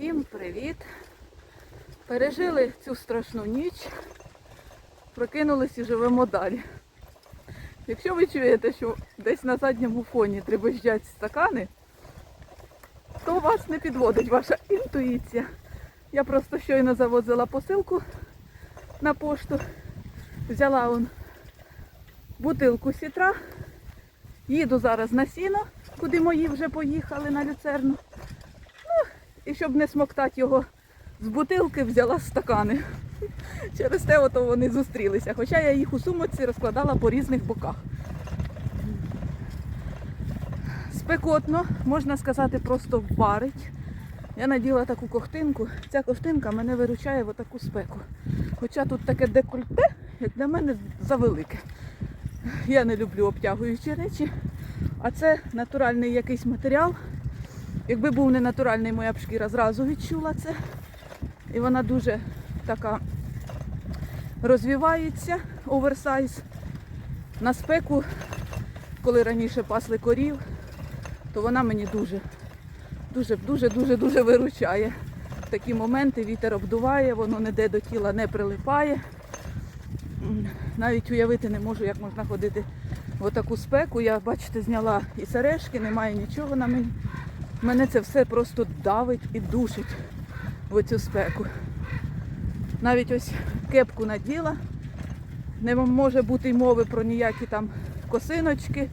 Всім привіт! Пережили цю страшну ніч, прокинулись і живемо далі. Якщо ви чуєте, що десь на задньому фоні дребезжать стакани, то вас не підводить ваша інтуїція. Я просто щойно завозила посилку на пошту, взяла он бутилку сітра, їду зараз на сіно, куди мої вже поїхали на люцерну. І щоб не смоктати його з бутилки, взяла стакани. Через те ото вони зустрілися. Хоча я їх у сумочці розкладала по різних боках. Спекотно, можна сказати, просто варить. Я наділа таку ковтинку. Ця ковтинка мене виручає в отаку спеку. Хоча тут таке декольте, як для мене, завелике. Я не люблю обтягуючі речі, а це натуральний якийсь матеріал. Якби був не натуральний, моя б шкіра зразу відчула це. І вона дуже така розвивається, оверсайз. На спеку, коли раніше пасли корів, то вона мені дуже, дуже, дуже, дуже, дуже виручає. В такі моменти вітер обдуває, воно ніде до тіла не прилипає. Навіть уявити не можу, як можна ходити в отаку спеку. Я, бачите, зняла і сережки, немає нічого на мені. Мене це все просто давить і душить в оцю спеку. Навіть ось кепку наділа. Не може бути й мови про ніякі там косиночки.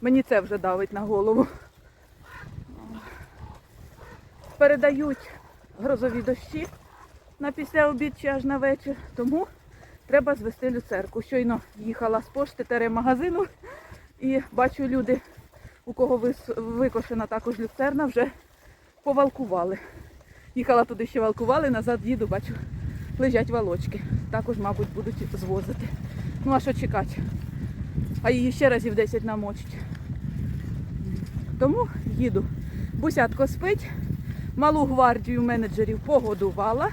Мені це вже давить на голову. Передають грозові дощі на після обід чи аж на вечір, тому треба звести люцерку. Щойно їхала з пошти тере магазину і бачу люди у кого викошена також люцерна, вже повалкували. Їхала туди ще валкували, назад їду, бачу, лежать валочки. Також, мабуть, будуть звозити. Ну а що чекати? А її ще разів 10 намочить. Тому їду. Бусятко спить. Малу гвардію менеджерів погодувала.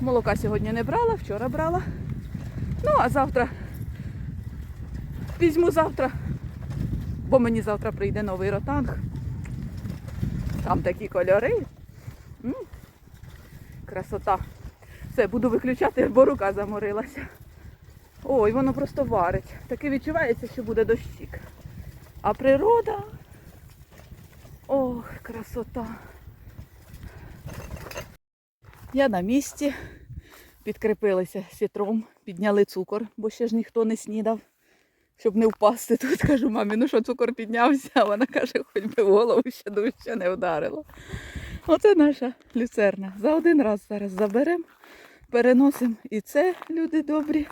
Молока сьогодні не брала, вчора брала. Ну, а завтра візьму завтра бо мені завтра прийде новий ротанг. Там такі кольори. М, Красота. Все, буду виключати, бо рука заморилася. Ой, воно просто варить. Таке відчувається, що буде дощик. А природа. Ох, красота. Я на місці. Підкріпилися сітром, підняли цукор, бо ще ж ніхто не снідав щоб не впасти тут. Кажу, мамі, ну що цукор піднявся, а вона каже, хоч би в голову ще дужче не вдарило. Оце наша люцерна. За один раз зараз заберемо, переносимо. І це, люди добрі,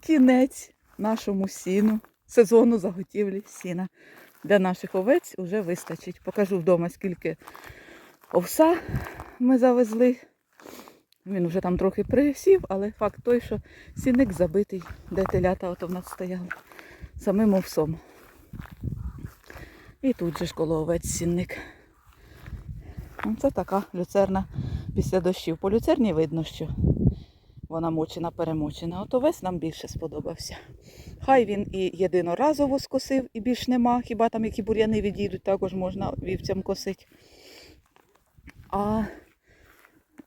кінець нашому сіну, сезону заготівлі сіна. Для наших овець вже вистачить. Покажу вдома, скільки овса ми завезли. Він вже там трохи присів, але факт той, що сіник забитий, де телята ото в нас стояли самим овсом. І тут же ж коло овець сінник. Це така люцерна після дощів. По люцерні видно, що вона мочена, перемочена. От овець нам більше сподобався. Хай він і єдиноразово скосив, і більш нема. Хіба там які бур'яни відійдуть, також можна вівцям косити. А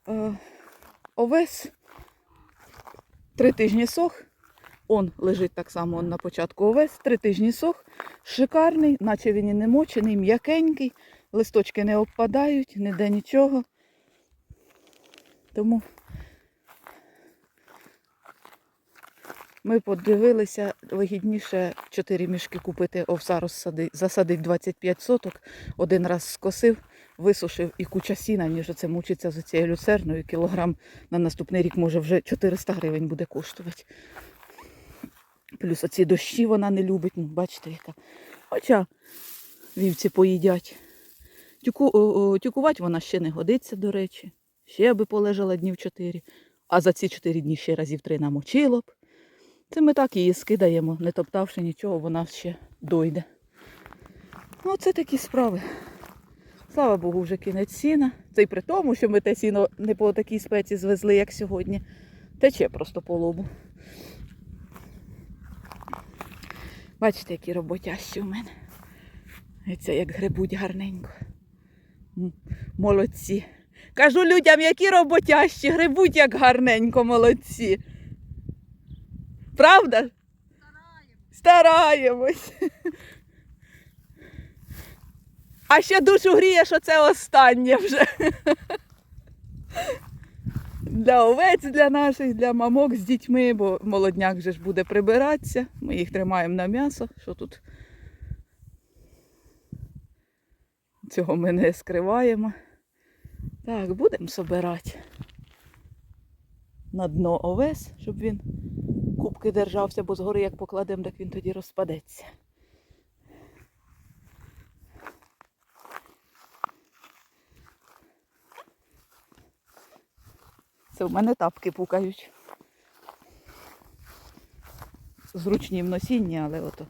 е, овес три тижні сох. Он лежить так само на початку овес. Три тижні сох. Шикарний, наче він і не мочений, м'якенький. Листочки не обпадають, ніде нічого. Тому ми подивилися, вигідніше 4 мішки купити овса розсади, засадить 25 соток, один раз скосив, висушив і куча сіна, ніж оце мучиться за цією люцерною. Кілограм на наступний рік може вже 400 гривень буде коштувати. Плюс оці дощі вона не любить, ну, бачите, яка. Хоча вівці поїдять. Тюку, тюкувати вона ще не годиться, до речі. Ще би полежала днів 4. А за ці 4 дні ще разів три намочило б. Це ми так її скидаємо, не топтавши нічого, вона ще дойде. Ну, це такі справи. Слава Богу, вже кінець сіна. Це й при тому, що ми те сіно не по такій спеці звезли, як сьогодні. Тече просто по лобу. Бачите, які роботящі у мене. І це як грибуть гарненько. Молодці. Кажу людям, які роботящі, грибуть як гарненько, молодці. Правда? Стараємось. А ще душу гріє, що це останнє вже. Для овець, для наших, для мамок з дітьми, бо молодняк же ж буде прибиратися. Ми їх тримаємо на м'ясо. Що тут? Цього ми не скриваємо. Так, будемо собирати на дно овес, щоб він кубки держався, бо згори як покладемо, так він тоді розпадеться. Це в мене тапки пукають. Зручні в носінні, але ото.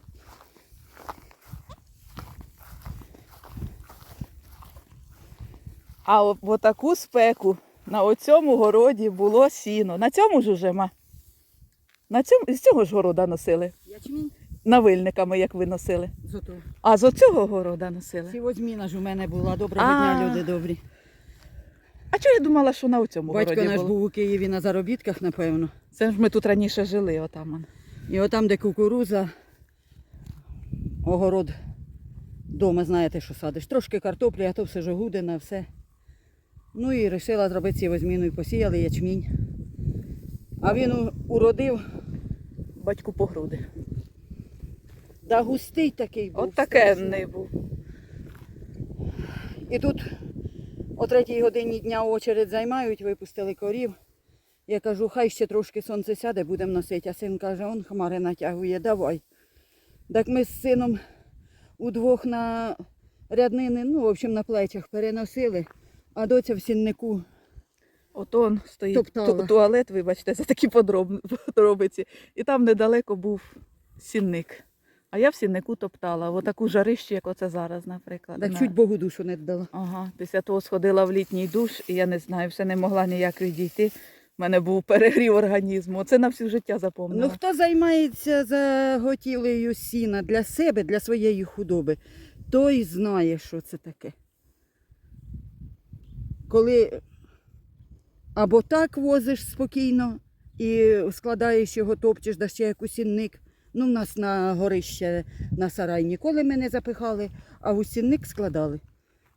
А в отаку спеку на оцьому городі було сіно. На цьому ж уже ма. На цьому, з цього ж города носили. Ячмінь Навильниками, як ви носили. зато. А з оцього города носили. Сівозміна ж у мене була. Доброго А. дня, люди добрі. А чого я думала, що на оцьому Батько городі наш було? був у Києві на заробітках, напевно. Це ж ми тут раніше жили, отам. он. І отам, де кукуруза, огород, дома знаєте, що садиш. Трошки картоплі, а то все жогудина, все. Ну і вирішила зробити сівозміну і посіяли ячмінь. А він у- уродив, Батьку по груди. да густий такий був. От таке не був. І тут о третій годині дня очередь займають, випустили корів. Я кажу, хай ще трошки сонце сяде, будемо носити. А син каже, он хмари натягує, давай. Так ми з сином удвох на ряднини, ну, в общем, на плечах переносили, а доця в сіннику. От он стоїть Топтала. туалет, вибачте, за такі подробиці. І там недалеко був сінник. А я в сіннику топтала. В отаку жарищу, як оце зараз, наприклад. Так На- чуть Богу душу не дала. Ага, після того сходила в літній душ, і я не знаю, все не могла ніяк відійти. У мене був перегрів організму. Це на всю життя запомнила. Ну хто займається заготівлею сіна для себе, для своєї худоби, той знає, що це таке. Коли або так возиш спокійно і складаєш його, топчеш, да ще як сінник. Ну, в нас на горище на сарай ніколи ми не запихали, а у сінник складали.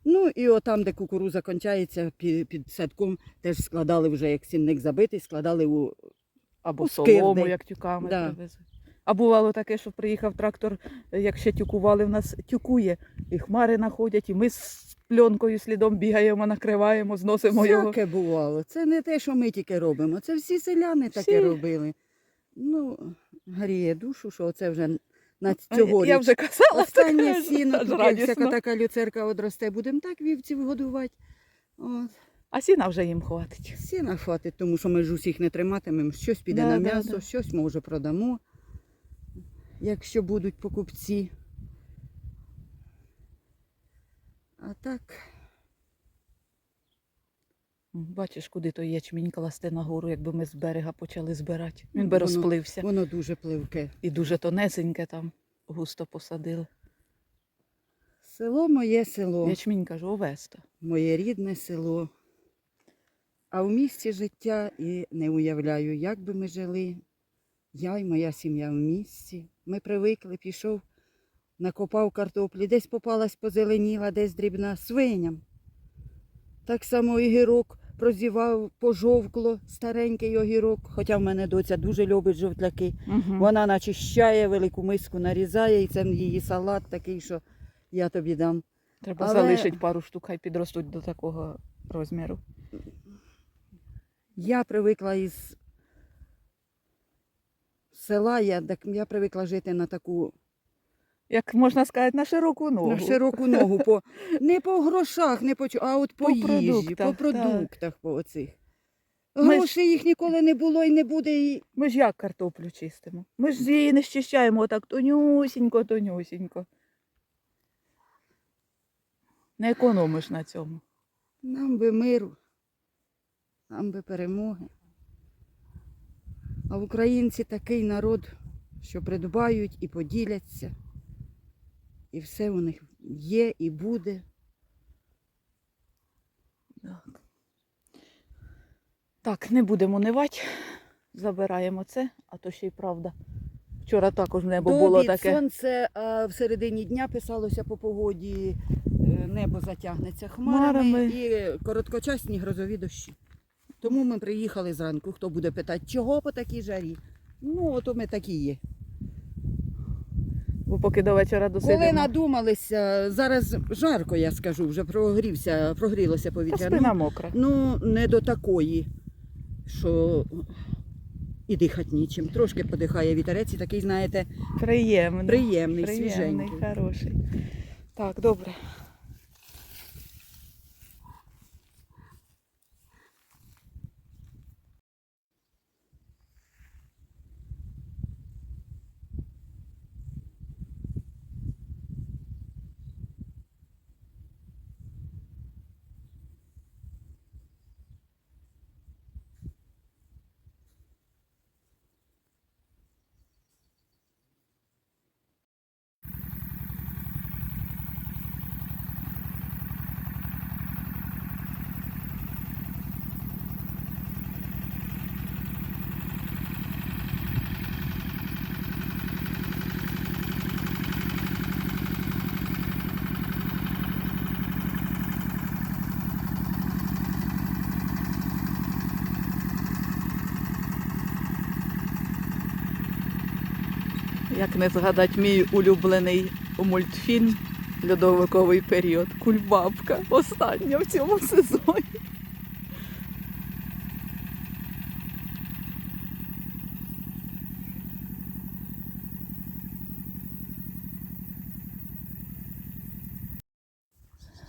Ну і отам, де кукуруза кончається, під, під садком теж складали вже, як сінник забитий, складали у Або у солому, скирди. як тюками Да. привезли. А бувало таке, що приїхав трактор, як ще тюкували, в нас тюкує, і хмари находять, і ми з пленкою слідом бігаємо, накриваємо, зносимо його. Всяке бувало. Це не те, що ми тільки робимо. Це всі селяни таке Всі. робили. Ну, гріє душу, що це вже на цьогоріч. Я вже казала, Останнє сіно, тут як всяка така люцерка одросте, будемо так вівців годувати. От. А сіна вже їм хватить. Сіна хватить, тому що ми ж усіх не триматимемо. Щось піде Да, на м'ясо, да. щось може продамо, якщо будуть покупці. А так, Бачиш, куди той ячмінь класти нагору, якби ми з берега почали збирати. Він би Воно- розплився. воно дуже пливке. І дуже тонесеньке там густо посадили. Село моє село. Ячмінь кажу, овесто. моє рідне село. А в місті життя і не уявляю, як би ми жили. Я і моя сім'я в місті. Ми привикли, пішов, накопав картоплі, десь попалась позеленіла, десь дрібна свиням. Так само і гірок прозівав, пожовкло, старенький огірок, хоча в мене доця дуже любить жовтляки. Угу. Вона начищає, велику миску нарізає, і це її салат такий, що я тобі дам. Треба Але- залишити пару штук, хай підростуть до такого розміру. Я привикла із села, я, так, я привикла жити на таку Як можна сказати, на широку ногу. на широку ногу. По, не по грошах, не по, а от по, По їжі, продуктах, по продуктах, по оцих. Ми ж- їх ніколи не було і не буде. І... Ми ж як картоплю чистимо? Ми ж її не щищаємо отак тонюсінько, тонюсінько. Не економиш на цьому. Нам би миру, нам би перемоги. А українці такий народ, що придбають і поділяться. І все у них є і буде. Так, так не будемо нивати. Забираємо це, а то ще й правда. Вчора також небо До було таке. Сонце а в середині дня писалося по погоді, е, небо затягнеться хмарами, хмарами. і короткочасні грозові дощі. Тому ми приїхали зранку. Хто буде питати, чого по такій жарі? Ну, ото ми такі є. Бо поки до вечора Коли надумалися, зараз жарко, я скажу, вже прогрівся, прогрілося Та повітря. спина Ну, мокра. ну, не до такої, що і дихати нічим. Трошки подихає вітерець, і такий, знаєте, Приємний. приємний, Приємний, свіженький. хороший. Так, добре. Як не згадати мій улюблений мультфільм Льодовиковий період. Кульбабка. Остання в цьому сезоні.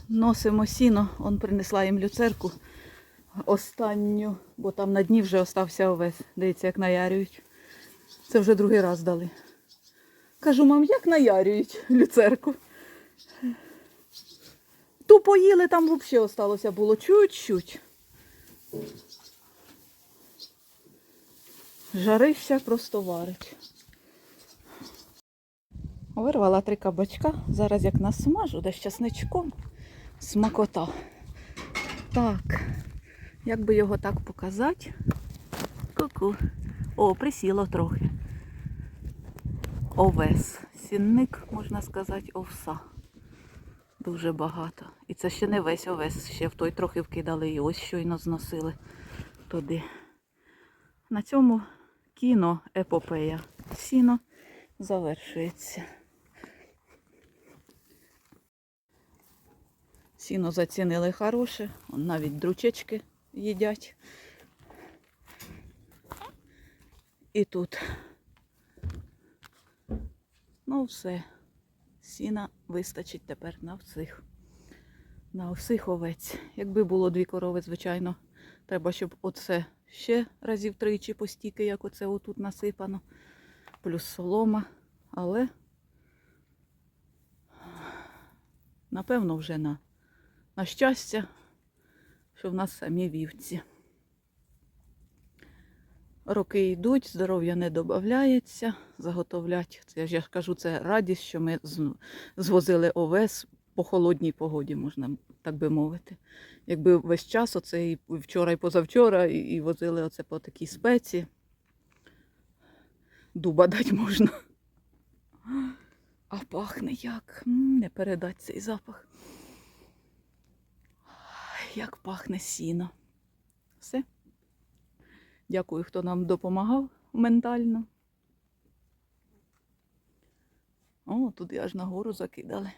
Носимо сіно, он принесла їм люцерку останню, бо там на дні вже остався овес. Дивіться, як наярюють. Це вже другий раз дали. Кажу, мам, як наярюють люцерку? Ту поїли, там взагалі осталося було чуть-чуть. Жарища просто варить. Вирвала три кабачка. Зараз як насмажу, десь часничком. Смакота. Так, як би його так показати? Ку-ку. О, присіло трохи. Овес. Сінник, можна сказати, овса. Дуже багато. І це ще не весь овес, ще в той трохи вкидали і ось щойно зносили туди. На цьому кіно епопея. Сіно завершується. Сіно зацінили хороше, навіть дручечки їдять. І тут. Ну все. Сіна вистачить тепер на всіх. На всіх овець. Якби було дві корови, звичайно, треба, щоб оце ще разів тричі постільки, як оце отут насипано. Плюс солома. Але, напевно, вже на, на щастя, що в нас самі вівці. Роки йдуть, здоров'я не додається, заготовлять. Це я ж кажу, це радість, що ми звозили овес по холодній погоді, можна так би мовити. Якби весь час, оце і вчора, і позавчора, і, і возили оце по такій спеці, дуба дати можна. А пахне як? Не передать цей запах. Як пахне сіно. Все. Дякую, хто нам допомагав ментально. О, туди аж нагору закидали.